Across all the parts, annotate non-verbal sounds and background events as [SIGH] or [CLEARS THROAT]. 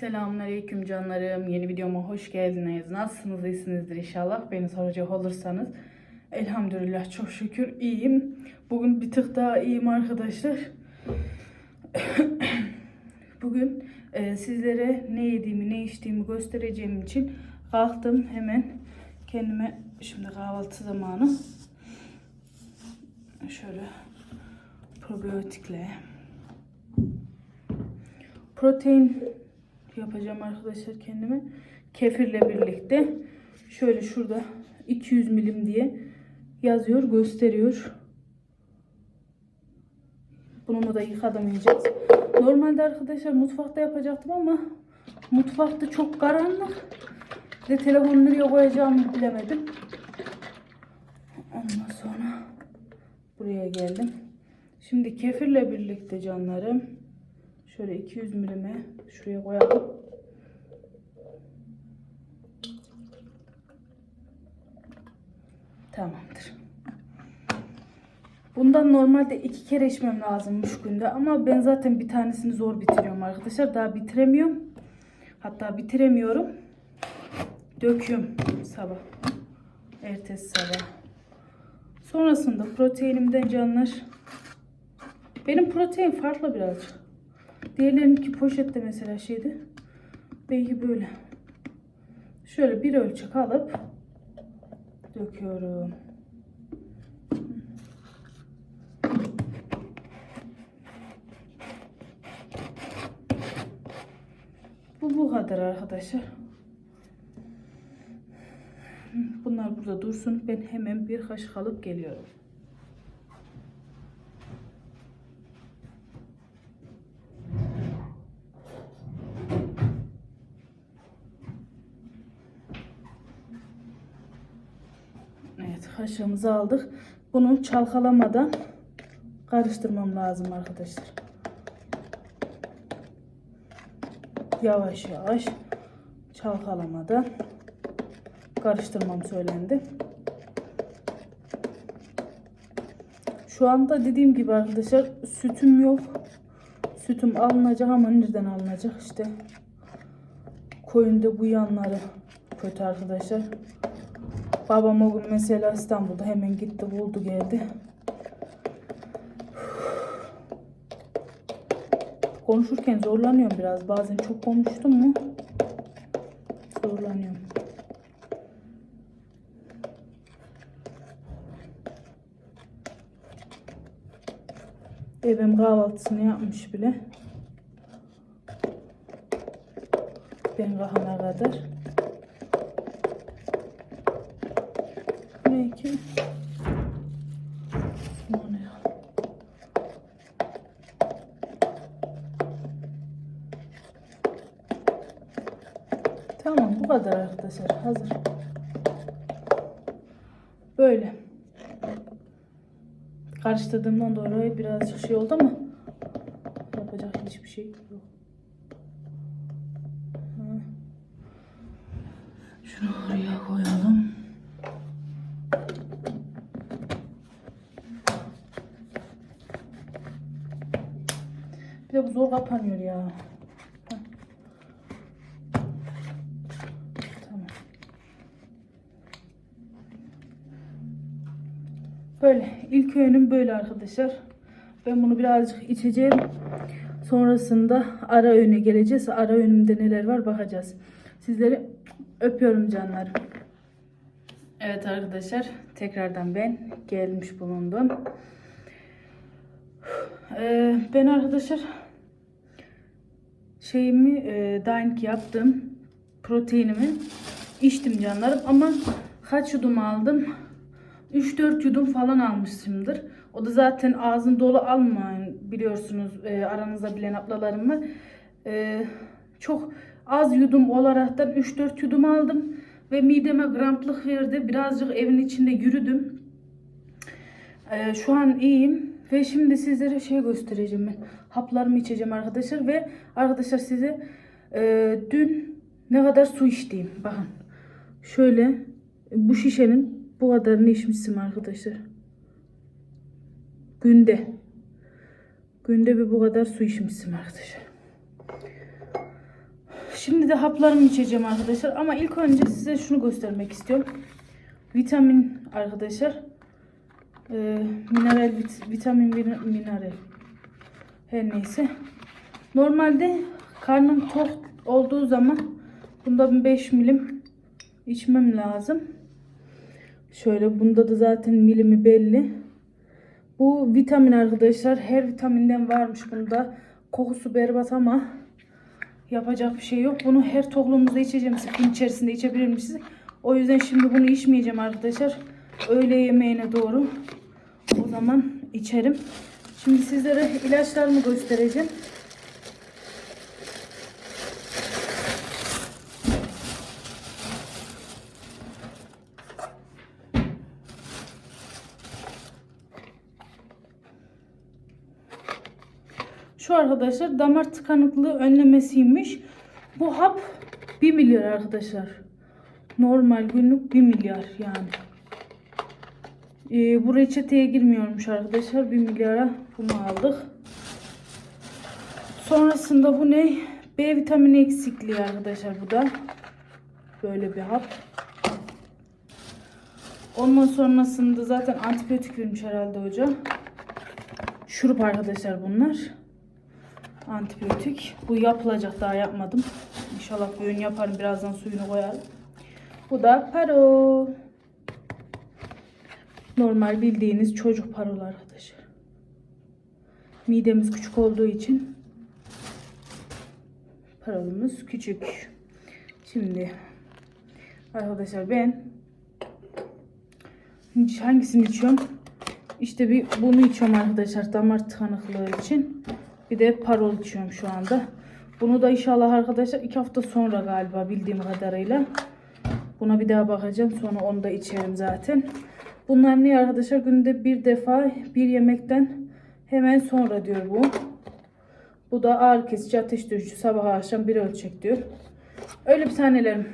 Selamünaleyküm canlarım. Yeni videoma hoş geldiniz. Nasılsınız? İyisinizdir inşallah. Beni soracak olursanız. Elhamdülillah çok şükür iyiyim. Bugün bir tık daha iyiyim arkadaşlar. [COUGHS] Bugün e, sizlere ne yediğimi, ne içtiğimi göstereceğim için kalktım hemen kendime şimdi kahvaltı zamanı şöyle probiyotikle protein yapacağım arkadaşlar kendime. Kefirle birlikte. Şöyle şurada 200 milim diye yazıyor, gösteriyor. Bunu da yıkadım iyice. Normalde arkadaşlar mutfakta yapacaktım ama mutfakta çok karanlık. De telefonu nereye koyacağımı bilemedim. Ondan sonra buraya geldim. Şimdi kefirle birlikte canlarım. Şöyle 200 milime şuraya koyalım. Tamamdır. Bundan normalde iki kere içmem lazımmış günde ama ben zaten bir tanesini zor bitiriyorum arkadaşlar. Daha bitiremiyorum. Hatta bitiremiyorum. Döküyorum sabah. Ertesi sabah. Sonrasında proteinimden canlar. Benim protein farklı birazcık. Diğerlerinki poşette mesela şeydi. Belki böyle. Şöyle bir ölçek alıp döküyorum. Bu bu kadar arkadaşlar. Bunlar burada dursun. Ben hemen bir kaşık alıp geliyorum. Kaşığımızı aldık. Bunu çalkalamadan karıştırmam lazım arkadaşlar. Yavaş yavaş çalkalamadan karıştırmam söylendi. Şu anda dediğim gibi arkadaşlar sütüm yok. Sütüm alınacak ama nereden alınacak işte. Koyunda bu yanları kötü arkadaşlar. Babam o gün mesela İstanbul'da hemen gitti buldu geldi. Konuşurken zorlanıyorum biraz. Bazen çok konuştum mu zorlanıyorum. Evim kahvaltısını yapmış bile. Ben kalkana kadar. Belki. Tamam bu kadar arkadaşlar. Hazır. Böyle. Karıştırdığımdan dolayı birazcık şey oldu ama yapacak hiçbir şey yok. Ha. Şunu oraya koyalım. Zor kapanıyor ya. Tamam. Böyle ilk öğünüm böyle arkadaşlar. Ben bunu birazcık içeceğim. Sonrasında ara öğüne geleceğiz. Ara öğünümde neler var bakacağız. Sizleri öpüyorum canlarım. Evet arkadaşlar tekrardan ben gelmiş bulundum. Ee, ben arkadaşlar şeyimi e, dining yaptım. Proteinimi içtim canlarım ama kaç yudum aldım? 3-4 yudum falan almışımdır. O da zaten ağzın dolu almayın biliyorsunuz e, aranızda bilen ablalarım. E, çok az yudum olaraktan 3-4 yudum aldım ve mideme gramplık verdi. Birazcık evin içinde yürüdüm. E, şu an iyiyim ve şimdi sizlere şey göstereceğim ben. Haplarımı içeceğim arkadaşlar ve arkadaşlar size e, dün ne kadar su içtiğim. Bakın şöyle bu şişenin bu kadarını içmişsim arkadaşlar. Günde. Günde bir bu kadar su içmişsim arkadaşlar. Şimdi de haplarımı içeceğim arkadaşlar. Ama ilk önce size şunu göstermek istiyorum. Vitamin arkadaşlar. Ee, mineral, vit- vitamin, mineral. Her neyse. Normalde karnım tok olduğu zaman bunda bir 5 milim içmem lazım. Şöyle bunda da zaten milimi belli. Bu vitamin arkadaşlar her vitaminden varmış bunda. Kokusu berbat ama yapacak bir şey yok. Bunu her toklumuzda içeceğimiz gün içerisinde içebilirmişiz. O yüzden şimdi bunu içmeyeceğim arkadaşlar. Öğle yemeğine doğru o zaman içerim. Şimdi sizlere ilaçlarımı göstereceğim. Şu arkadaşlar damar tıkanıklığı önlemesiymiş. Bu hap 1 milyar arkadaşlar. Normal günlük 1 milyar yani. Ee, bu reçeteye girmiyormuş arkadaşlar. 1 milyara bunu aldık. Sonrasında bu ne? B vitamini eksikliği arkadaşlar bu da. Böyle bir hap. Ondan sonrasında zaten antibiyotik vermiş herhalde hoca. Şurup arkadaşlar bunlar. Antibiyotik. Bu yapılacak daha yapmadım. İnşallah bir ön yaparım. Birazdan suyunu koyarım. Bu da paro. Normal bildiğiniz çocuk parolu arkadaşlar. Midemiz küçük olduğu için parolumuz küçük. Şimdi arkadaşlar ben hangisini içiyorum? İşte bir bunu içiyorum arkadaşlar damar tıkanıklığı için. Bir de parol içiyorum şu anda. Bunu da inşallah arkadaşlar iki hafta sonra galiba bildiğim kadarıyla. Buna bir daha bakacağım. Sonra onu da içerim zaten. Bunlar ne arkadaşlar? Günde bir defa bir yemekten hemen sonra diyor bu. Bu da ağrı kesici ateş düşürücü sabah akşam bir ölçek diyor. Öyle bir tanelerim.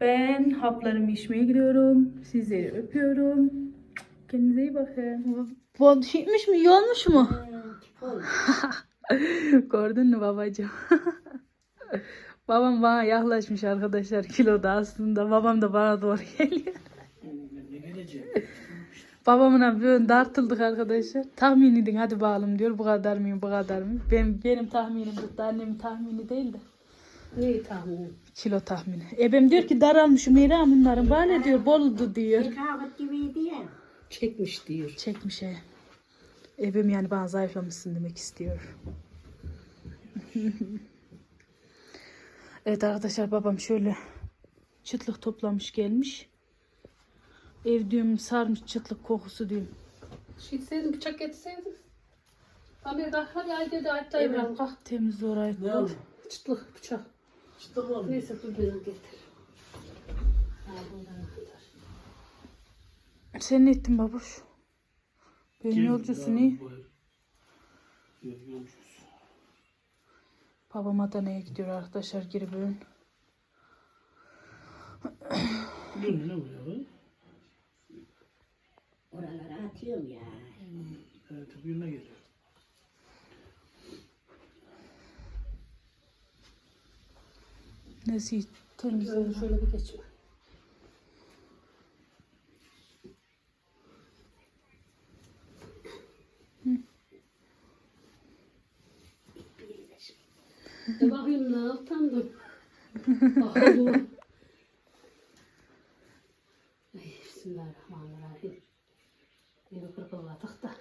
Ben haplarımı içmeye gidiyorum. Sizleri öpüyorum. Kendinize iyi bakın. Bu şeymiş mi? İyi olmuş mu? [LAUGHS] Gördün mü babacığım? [LAUGHS] Babam bana yaklaşmış arkadaşlar kiloda aslında. Babam da bana doğru geliyor. Babamla böyle dartıldık arkadaşlar. Tahmin edin hadi bakalım diyor. Bu kadar mıyım bu kadar mı? Benim, benim tahminim tuttu. Annemin tahmini değil de. Neyi tahmin Kilo tahmini. Ebem diyor ki daralmışım İrem bunların. Böyle diyor boldu diyor. Rekabet gibiydi ya. Çekmiş diyor. Çekmiş he. Ebem yani bana zayıflamışsın demek istiyor. [LAUGHS] evet arkadaşlar babam şöyle çıtlık toplamış gelmiş. Ev diyorum sarmış çıtlık kokusu diyorum. Şişseydin bıçak getirseydin. Abi kalk hadi ay dedi Ebem biraz kalk. temizle orayı. Ne aldın? Çıtlık bıçak. Çıtlık mı? Neyse dur beni getir. Ha. Sen ne ettin babuş? Benim Gel, yolcusun iyi. Babam Adana'ya gidiyor arkadaşlar geri bölün. Musun ne bu ya? Oralara atıyorum ya. Evet, birine geliyor. Nesi temizle. Şöyle, şöyle bir geçme. E bakayım ne altandım. Bakalım. Ay, Bismillahirrahmanirrahim. Yeni kırpıladık da.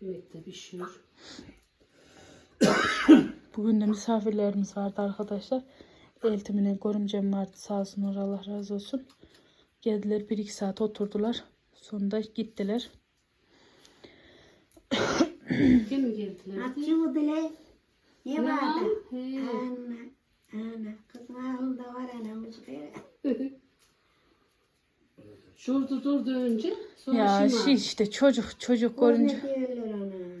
Yemek de pişiyor. [COUGHS] Bugün de misafirlerimiz vardı arkadaşlar. Eltimine görümcem vardı sağ olsunlar Allah razı olsun. Geldiler bir iki saat oturdular. Sonunda gittiler. [COUGHS] Kim geldiler? Atçı mı dile? Ne vardı? Ana, ana. Kızım ağzında var anamız. Şurada durdu önce. Sonra Ya şey işte çocuk çocuk görünce. ne diyorlar ona?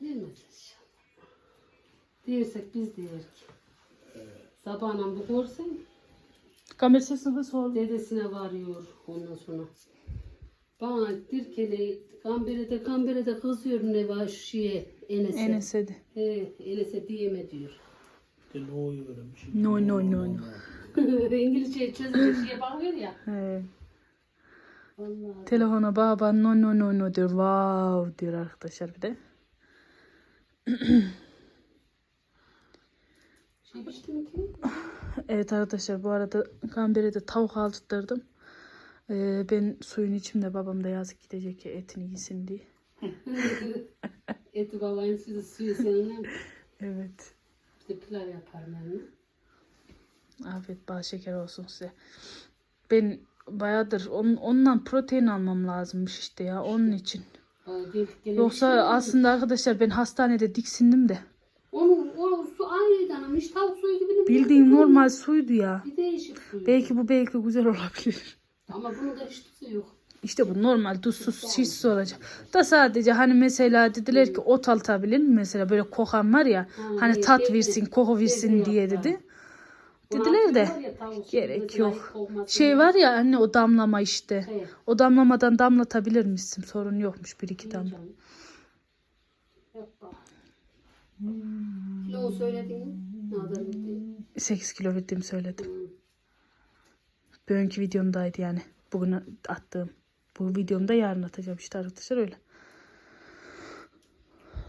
Demez inşallah. Dersek biz derik. Sabahla bu görsen Kamera sesini de sor. dedesine varıyor ondan sonra. Bana dirkeli kambere kambere de kızıyor ne var şu şeye Enes'e. Enes'e de. He, Enes'e diyeme diyor. De no'yu öğrenmiş. No no no no. [LAUGHS] İngilizce çözecek şeye bakıyor ya. He. Vallahi. Telefona baba no no no no diyor. Wow diyor arkadaşlar bir de. [CLEARS THROAT] Şey pişti mi ki? [LAUGHS] Evet arkadaşlar bu arada Gamber'e de tavuk aldırdım. Ee, ben suyun içimde babam da yazık gidecek ki etini yesin diye. [LAUGHS] Eti babayın sizi suyu seninle? Evet. Bir de pilav yaparım yani. Afiyet bal şeker olsun size. Ben bayağıdır on, ondan protein almam lazımmış işte ya onun için. Aa, geldik gene Yoksa şey aslında arkadaşlar ben hastanede diksindim de. Onun o su aynıydı anam. Hiç tavuk suyu gibi ne Bildiğin normal suydu ya. Bir değişik suyu. Belki bu belki güzel olabilir. Ama bunun da hiç tuzu yok. İşte bu normal tuzsuz şişsiz olacak. Da sadece hani mesela dediler ki ot atabilir mi mesela böyle kokan var ya Ha, hani evet, tat evet. versin koku versin Evet, diye dedi. Dediler de gerek yok. Şey var ya anne o damlama işte. O damlamadan damlatabilir misin? Sorun yokmuş bir iki damla. Canım. Ne kadar gitti? 8 kilo verdiğimi söyledim. Hmm. Bir önceki videomdaydı yani. Bugün attığım. Bu videomda yarın atacağım işte arkadaşlar öyle.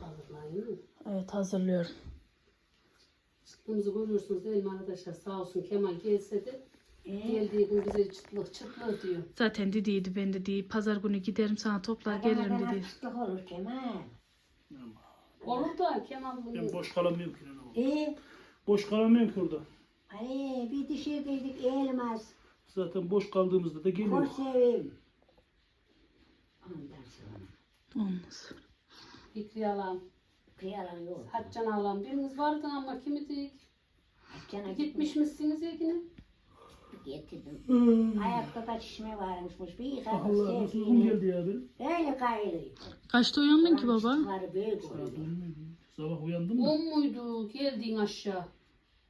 Hazırlayın? Evet hazırlıyorum. Çıktığımızı görüyorsunuz değil mi arkadaşlar? Sağ olsun Kemal gelse de geldiği gün bize çıtlık çıtlık diyor. Zaten dediydi ben de değil. Pazar günü giderim sana toplar gelirim dedi. açıklık olur Kemal. Olur da Kemal Ben bunu boş kalamıyorum ki. lan oğlum. E, Boş kalamıyorum ki orada. ay bir dişirdiydik elmas. Zaten boş kaldığımızda da geliyor. Hoş seveyim. Ondan sonra Olmaz. Fikri alan, kıyalan yok. Haccan alan biriniz vardı ama kimiydik? Cana Gitmiş misiniz ya yine? Getirdim. Ayakta da şişme varmış. Bir yıkadım Allah nasıl sevdiğini. geldi ya benim. Öyle kayılıyor. Kaçta uyandın ki baba? Çıtıkları büyük oluyor. 10 muydu? Sabah uyandım da. On muydu? Geldin aşağı.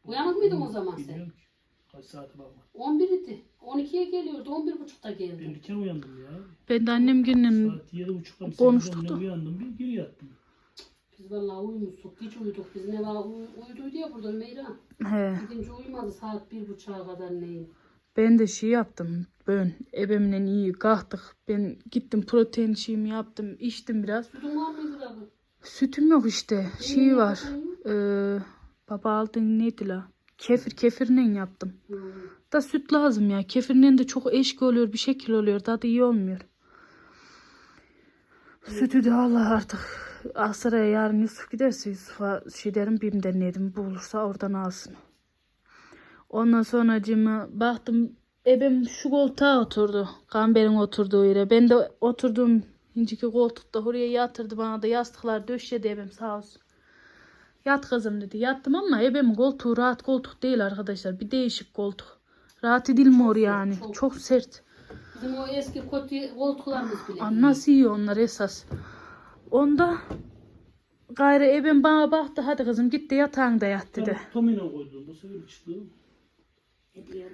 Uyanık mıydın o zaman sen? Bilmiyorum ki. Kaç saate bakma. 11 idi. 12'ye geliyordu. 11 buçukta Ben geldi. erken uyandım ya. Ben de annem günün Saat 7.30'da mı Konuştuk 8'de da. uyandım bir geri yattım. Biz vallahi uyumuştuk. Hiç uyuduk. Biz ne var uy- uyuduydu ya burada Meyra. he, Gidince uyumadı saat bir buçuğa kadar neyim. ben de şey yaptım. Ben ebemle iyi kalktık. Ben gittim protein şeyimi yaptım. içtim biraz. Sütün var mıydı da bu? Sütüm yok işte. Şey var. Ee, baba aldın neydi la? Kefir kefirle yaptım. Hmm. Da süt lazım ya. Kefirle de çok eşki oluyor. Bir şekil oluyor. Tadı iyi olmuyor. Sütü de Allah artık. Aksaray'a yarın Yusuf giderse Yusuf'a şey derim BİM'den nedim bulursa oradan alsın. Ondan sonra cima baktım ebem şu koltuğa oturdu. Kamber'in oturduğu yere. Ben de oturduğum inciki koltukta oraya yatırdı bana da yastıklar döşedi ebem sağ olsun. Yat kızım dedi. Yattım ama ebemin koltuğu rahat koltuk değil arkadaşlar. Bir değişik koltuk. Rahat edilmiyor yani. çok. Çok sert. Bizim o eski koltuklarımız bile. Aa, Nasıl iyi onlar esas. Onda gayrı ebem bana baktı hadi kızım git de yatağında yat dedi. Tam, tam inan koydum. Bu sefer çıktı. Ne diyor?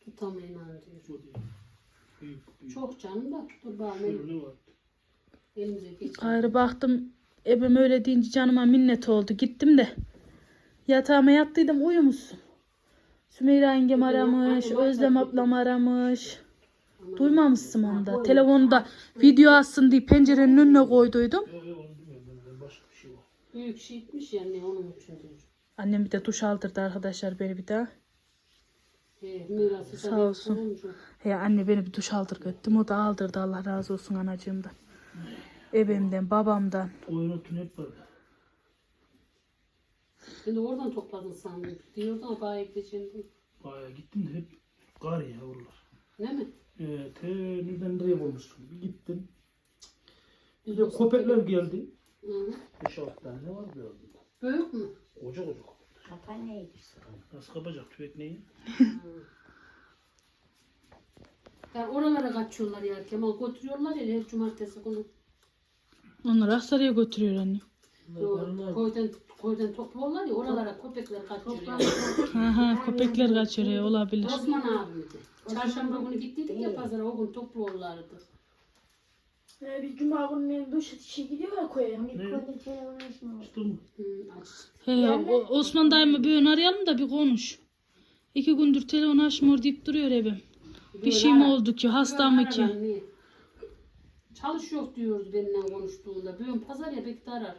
Tutamayın diyor. Çok canım da dur ne var? elimize. Gayrı baktım ebem öyle deyince canıma minnet oldu. Gittim de yatağıma yattıydım uyumuşsun. Sümeyra yengem aramış, Özlem ablam aramış. Duymamışsın onu da. Telefonda video atsın diye pencerenin önüne koyduydum. Şey var. Büyük şey etmiş yani onun için diyor. Annem bir de duş aldırdı arkadaşlar beni bir daha. He, mirası Sağ olsun. He anne beni bir duş aldır götürdüm. O da aldırdı Allah razı olsun anacığımdan. Ebemden, babamdan. Oyun otun hep vardı. Ben de oradan topladın sandım. Diyordun o bayağı gideceğim. Bayağı gittim de hep kar ya oralar. Ne mi? Te nereden nereye bulmuşsun? Bir gittim. Bir Biz de o köpekler geldi. Hı. 5-6 tane var bir orada. Büyük mü? Koca koca. Kafa neydi? Nasıl kapacak tüfek neyi? [LAUGHS] Yani oralara kaçıyorlar ya Kemal götürüyorlar ya her cumartesi günü. Onları Aksaray'a götürüyor annem. Yo, koydan, koydan topluyorlar ya oralara köpekler kaçıyor ya. Aha köpekler kaçırıyor olabilir. Osman abiydi. Çarşamba günü gittiydik ya pazara o gün topluyorlardı. Ee, biz cuma günü duş işe gidiyor ya koya. Ne? Koydu telefon açma. Açtın mı? Hı, aç. He ya o- Osman dayımı bir ön arayalım da bir konuş. İki gündür telefon açmıyor deyip duruyor evim. Bir şey mi oldu ki hasta mı ki? Çalışıyor diyoruz benimle konuştuğunda. Bugün pazar ya de arar.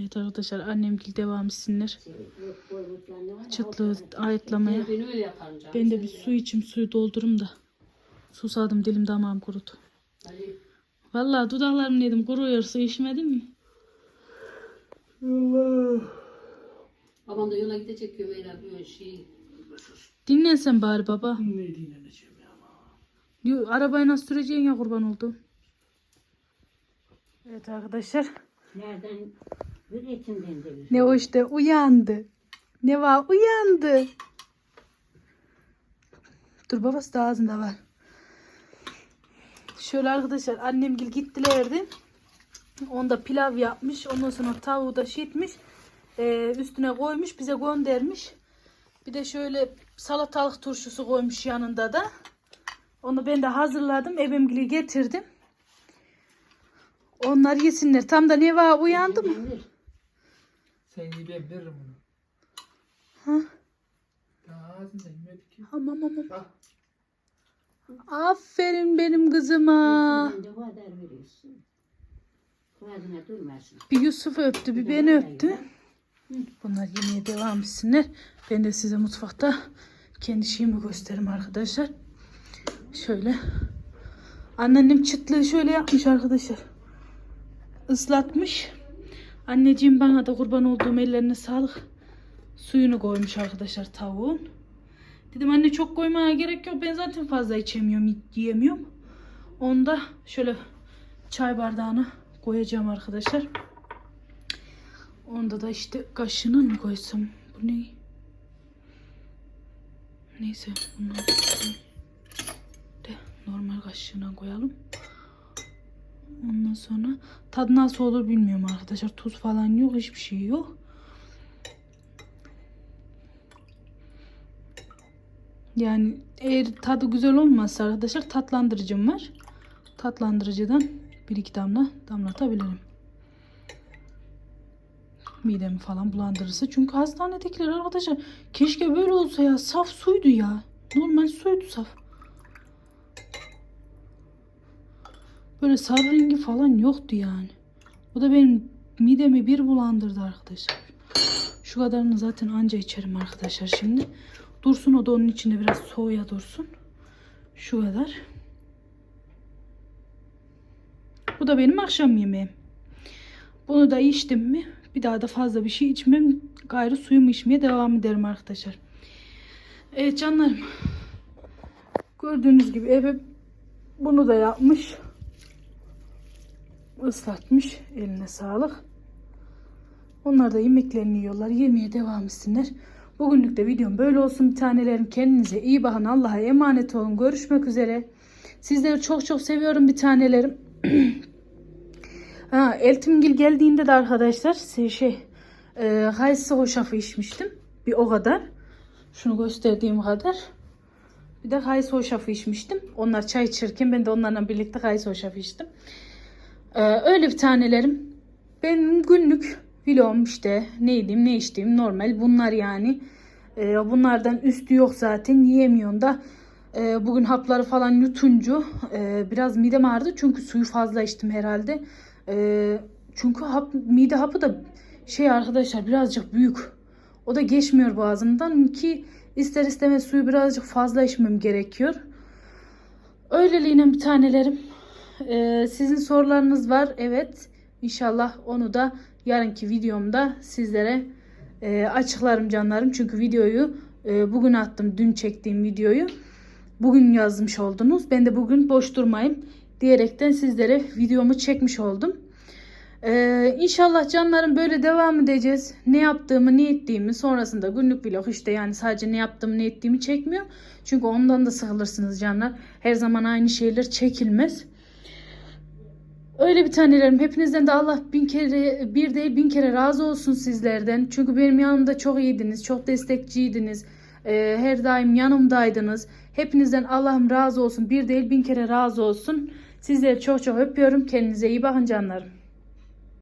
Evet arkadaşlar annem gil devam etsinler. Çıtlığı ayıtlamaya. Ben de bir su içim suyu doldurum da. Susadım dilim damağım kurudu. Vallahi dudaklarım dedim kuruyor su içmedim mi? Allah. babam da yola gidecek Ömer'e böyle şey. Dinlensen bari baba. Ne dinleneceğim ya. Yo, arabayı nasıl süreceksin ya kurban oldu. Evet arkadaşlar. Nereden? Ne o işte uyandı. Ne var uyandı. Dur babası da ağzında var. Şöyle arkadaşlar annem gil gittilerdi. Onda pilav yapmış. Ondan sonra tavuğu da şişmiş. Ee, üstüne koymuş bize göndermiş. Bir de şöyle salatalık turşusu koymuş yanında da. Onu ben de hazırladım. Ebemgili getirdim. Onlar yesinler. Tam da ne var uyandı mı? Sen iyi ben veririm onu. Ha? Ya ağzında yemedik ki. Aman aman. Ah. Aferin benim kızıma. Sen de kadar veriyorsun. Boğazına durmasın. Bir Yusuf öptü, bir beni öptü. Bunlar yemeğe devam etsinler. Ben de size mutfakta kendi şeyimi gösteririm arkadaşlar. Şöyle. Anneannem çıtlığı şöyle yapmış arkadaşlar. Islatmış. Anneciğim bana da kurban olduğum ellerine sağlık. Suyunu koymuş arkadaşlar tavuğun. Dedim anne çok koymaya gerek yok. Ben zaten fazla içemiyorum, yiyemiyorum. Onda şöyle çay bardağına koyacağım arkadaşlar. Onda da işte kaşığını mı koysam? Bu ne? Neyse bunu de normal kaşığına koyalım. Ondan sonra tadı nasıl olur bilmiyorum arkadaşlar. Tuz falan yok, hiçbir şey yok. Yani eğer tadı güzel olmazsa arkadaşlar tatlandırıcım var. Tatlandırıcıdan bir iki damla damlatabilirim. Midemi falan bulandırırsa. Çünkü hastanedekiler arkadaşlar keşke böyle olsa ya. Saf suydu ya. Normal suydu saf. Böyle sarı rengi falan yoktu yani. O da benim midemi bir bulandırdı arkadaşlar. Şu kadarını zaten anca içerim arkadaşlar şimdi. Dursun o da onun içinde biraz soğuya dursun. Şu kadar. Bu da benim akşam yemeğim. Bunu da içtim mi bir daha da fazla bir şey içmem. Gayrı suyumu içmeye devam ederim arkadaşlar. Evet canlarım. Gördüğünüz gibi eve bunu da yapmış. Islatmış. Eline sağlık. Onlar da yemeklerini yiyorlar. Yemeye devam etsinler. Bugünlük de videom böyle olsun bir tanelerim. Kendinize iyi bakın. Allah'a emanet olun. Görüşmek üzere. Sizleri çok çok seviyorum bir tanelerim. [CLEARS THROAT] ha, Eltimgil geldiğinde de arkadaşlar şey, şey e, kayısı hoşafı içmiştim. Bir o kadar. Şunu gösterdiğim kadar. Bir de kayısı hoşafı içmiştim. Onlar çay içirken ben de onlarla birlikte kayısı hoşafı içtim. Ee, öyle bir tanelerim. Benim günlük vlogum işte ne yediğim ne içtiğim normal bunlar yani. Ee, bunlardan üstü yok zaten yiyemiyorum da. Ee, bugün hapları falan yutuncu e, biraz midem ağrıdı çünkü suyu fazla içtim herhalde. Ee, çünkü hap, mide hapı da şey arkadaşlar birazcık büyük. O da geçmiyor boğazımdan ki ister istemez suyu birazcık fazla içmem gerekiyor. Öyleliğine bir tanelerim. Ee, sizin sorularınız var. Evet. İnşallah onu da yarınki videomda sizlere e, açıklarım canlarım. Çünkü videoyu e, bugün attım. Dün çektiğim videoyu. Bugün yazmış oldunuz. Ben de bugün boş durmayayım diyerekten sizlere videomu çekmiş oldum. Ee, inşallah canlarım böyle devam edeceğiz. Ne yaptığımı, ne ettiğimi sonrasında günlük vlog işte yani sadece ne yaptığımı, ne ettiğimi çekmiyor. Çünkü ondan da sıkılırsınız canlar. Her zaman aynı şeyler çekilmez. Öyle bir tanelerim. Hepinizden de Allah bin kere bir değil bin kere razı olsun sizlerden. Çünkü benim yanımda çok iyiydiniz. Çok destekçiydiniz. Ee, her daim yanımdaydınız. Hepinizden Allah'ım razı olsun. Bir değil bin kere razı olsun. Sizleri çok çok öpüyorum. Kendinize iyi bakın canlarım.